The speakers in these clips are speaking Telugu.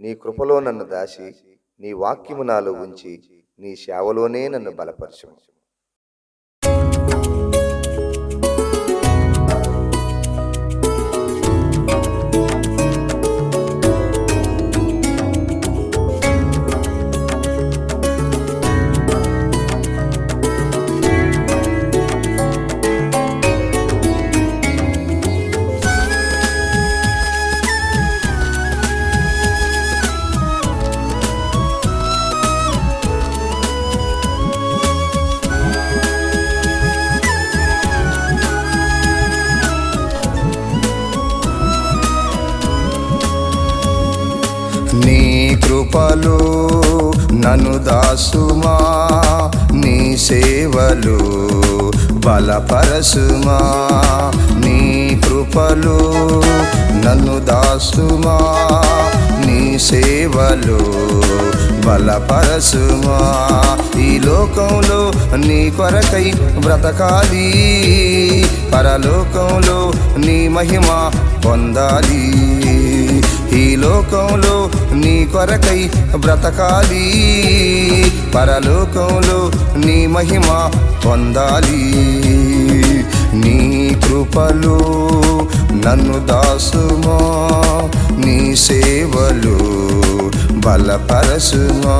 నీ కృపలో నన్ను దాచి నీ వాక్యము నాలో ఉంచి నీ సేవలోనే నన్ను బలపరచము. కృపలు నను దాసుమా నీ సేవలు బలపరసుమా నీ కృపలు నన్ను దాసుమా నీ సేవలు బలపరసుమా ఈ లోకంలో నీ కొరకై బ్రతకాలి పరలోకంలో నీ మహిమ పొందాలి. లోకంలో నీ కొరకై బ్రతకాలి. పరలోకంలో నీ మహిమ పొందాలి. నీ కృపలు నన్ను దాసుమా నీ సేవలు బలపరసుమా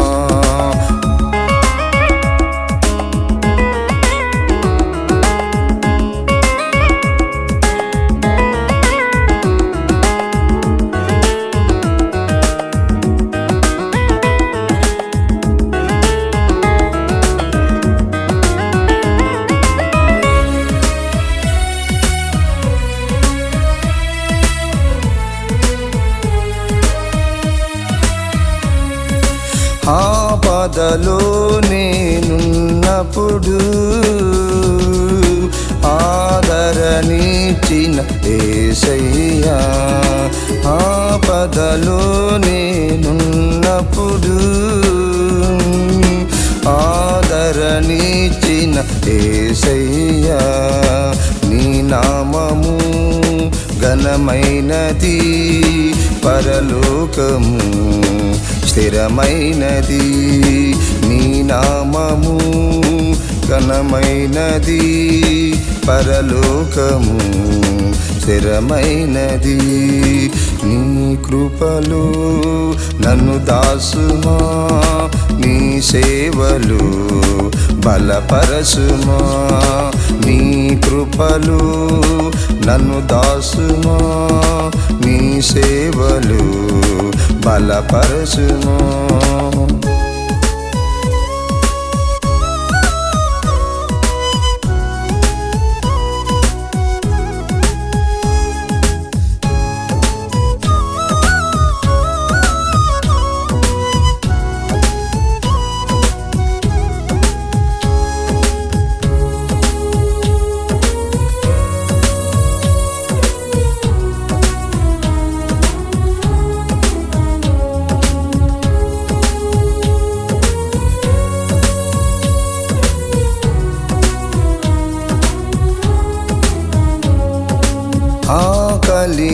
బాధలో నేనున్నప్పుడు ఆదరణించిన ఏసయ్యా ఆపదలో నేనున్నప్పుడు ఆదరణించిన ఏసయ్యా నీ నామము ఘనమైనది పరలోకము. స్థిరమైనది. నీ నామము ఘనమైనది. పరలోకము స్థిరమైనది. నీ కృపలు నన్ను దాసుమా నీ సేవలు బలపరసుమా నీ కృపలు నన్ను దాసుమా? నీ సేవలు బలపరసుమా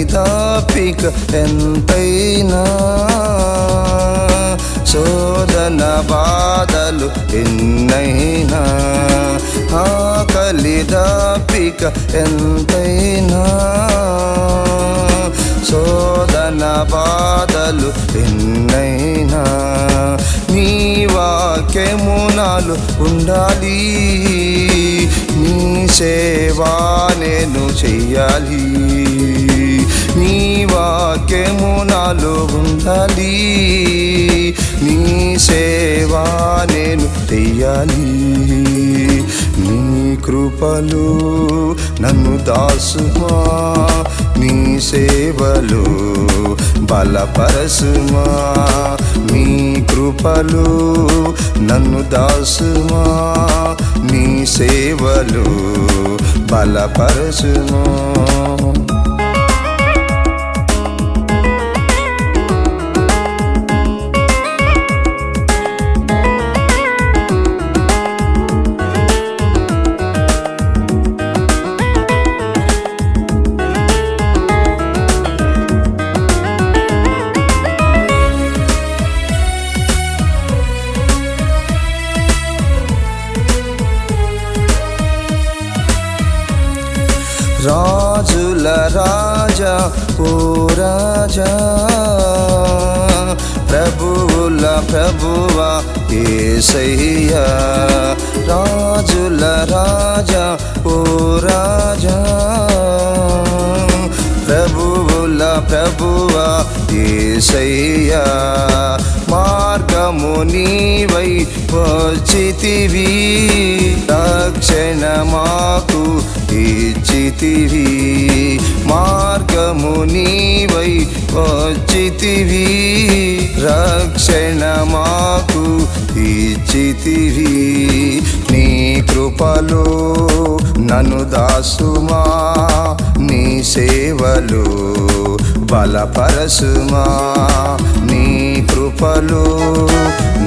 ఆకలి ఎంతైనా శోధన బాధలు ఎన్నైనా ఆకలి దాపిక ఎంతైనా శోధన బాధలు ఎన్నైనా నీ వాక్యమునాలు ఉండాలి నీ సేవా నేను చెయ్యాలి. వాక్యము నాలో ఉండాలి. నీ సేవా నేను తెయ్యాలి. నీ కృపలు నన్ను దాసుమా. నీ సేవలు బలపరసుమా నీ కృపలు నన్ను దాసుమా. నీ సేవలు బలపరసుమా ఓ రాజా ప్రభువుల ప్రభువా ఏసయ్యా రాజుల రాజా ఓ రాజా ప్రభువుల ప్రభువా ఏసయ్యా మార్గము నీవై వచ్చితివి రక్షణ మాకు ఇచ్చితివి. మార్గము నీవై వచ్చితివి. రక్షణ మాకు ఇచ్చితివి. నీ కృపలో నన్ను దాసుమా. నీ సేవలు బలపరసుమా నీ కృపలో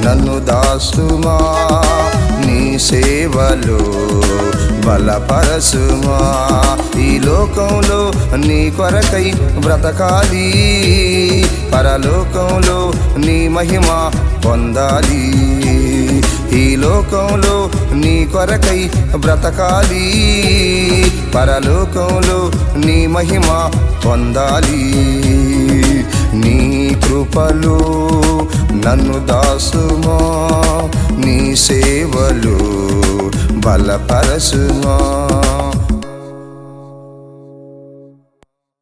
నన్ను దాసుమా. సేవలు బలపరసుమా ఈ లోకంలో నీ కొరకై బ్రతకాలి. పరలోకంలో నీ మహిమ పొందాలి. ఈ లోకంలో నీ కొరకై బ్రతకాలి. పరలోకంలో నీ మహిమ పొందాలి. నీ కృపలో నన్ను దాసుమా నీ సేవలు బలపరసుమా